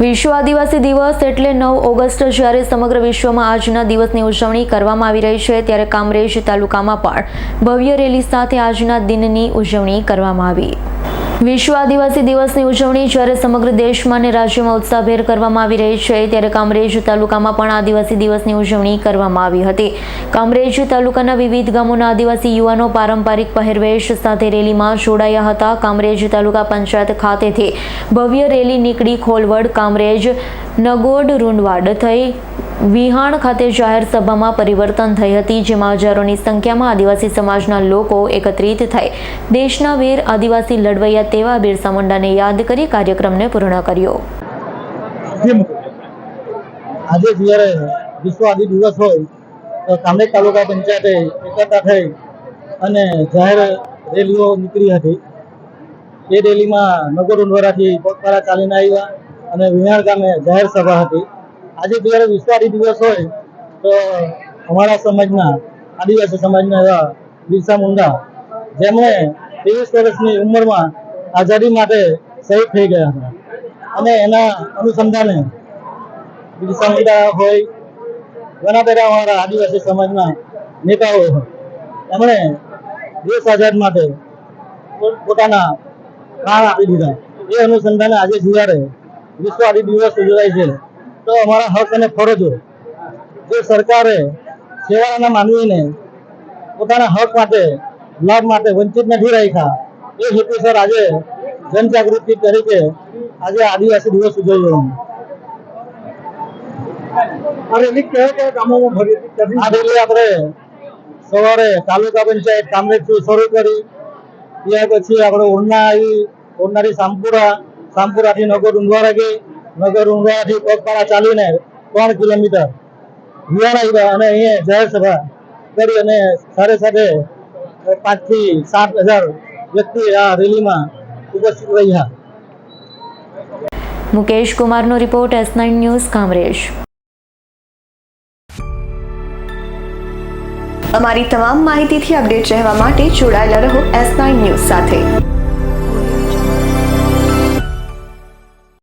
વિશ્વ આદિવાસી દિવસ એટલે નવ ઓગસ્ટ જ્યારે સમગ્ર વિશ્વમાં આજના દિવસની ઉજવણી કરવામાં આવી રહી છે, ત્યારે કામરેજ તાલુકામાં પણ ભવ્ય રેલી સાથે આજના દિનની ઉજવણી કરવામાં આવી. વિશ્વ આદિવાસી દિવસની ઉજવણી જ્યારે સમગ્ર દેશમાં અને રાજ્યમાં ઉત્સાહભેર કરવામાં આવી રહી છે, ત્યારે કામરેજ તાલુકામાં પણ આદિવાસી દિવસની ઉજવણી કરવામાં આવી હતી. કામરેજ તાલુકાના વિવિધ ગામોના આદિવાસી યુવાનો પારંપરિક પહેરવેશ સાથે રેલીમાં જોડાયા હતા. કામરેજ તાલુકા પંચાયત ખાતેથી ભવ્ય રેલી નીકળી ખોલવડ કામરેજ નગોડ રૂંડવાડ થઈ. વિહાણ ખાતે જાહેર સભામાં પરિવર્તન થઈ હતી, જેમાં હજારોની સંખ્યામાં આદિવાસી સમાજના લોકો એકત્રિત થઈ. દેશના વીર આદિવાસી લડવૈયા તેવા બિરસા મુંડાને યાદ કરી કાર્યક્રમને પૂર્ણ કર્યો. આજે જ્યારે વિશ્વ આદિ દિવસ હોય, તો કામરેજ તાલુકા પંચાયતે એકતા થઈ અને જાહેર રેલીઓ નીકળી હતી. એ રેલીમાં નગર ઉંડવરાથી પગપાળા ચાલીને આવ્યા અને વિહાણ ગામે જાહેર સભા હતી. આજે જ્યારે વિશ્વ દિવસ હોય તો અમારા સમાજના, આદિવાસી સમાજના એવા બિરસા મુંડા, જેમણે ત્રેવીસ વર્ષની ઉંમરમાં આઝાદી માટે શહીદ થઈ ગયા હતા. અને એના અનુસંધાને બિરસા મુંડા હોય ઘણા બધા અમારા આદિવાસી સમાજના નેતાઓ હોય, એમણે દેશ આઝાદ માટે પોતાના પ્રાણ આપી દીધા. એ અનુસંધાને આજે જુવારે વિશ્વ આદિ દિવસ ઉજવાય છે. તો અમારા હક અને ફરજો. જે સરકારે સેવાના માનવીને પોતાના હક માટે લાભ માટે વંચિત નથી રાખ્યા એ હેતુસર આજે જનજાગૃતિ તરીકે આજે આદિવાસી દિવસ ઉજવ્યો અને કયા કયા ગામોમાં ભરી આ રેલી આપણે સવારે તાલુકા પંચાયત કામરેજથી શરૂ કરી ત્યાર પછી આપણે ઉરના આવી ઉરનાથી સામપુરા સામપુરાથી નગર ઉંધવારા ગઈ નગર ઉંધવારાથી પગપાળા ચાલીને ત્રણ કિલોમીટર. વિયાણા આવ્યા અને અહીંયા જાહેર સભા કરી અને સાથે સાથે પાંચથી સાત હજાર વ્યક્તિ આ રેલીમાં ઉપસ્થિત રહ્યા. Mukesh કુમારનો report S nine news Kamrej. અમારી તમામ માહિતીથી અપડેટ રહેવા માટે જોડાયેલા રહો એસ નાઇન ન્યૂઝ સાથે.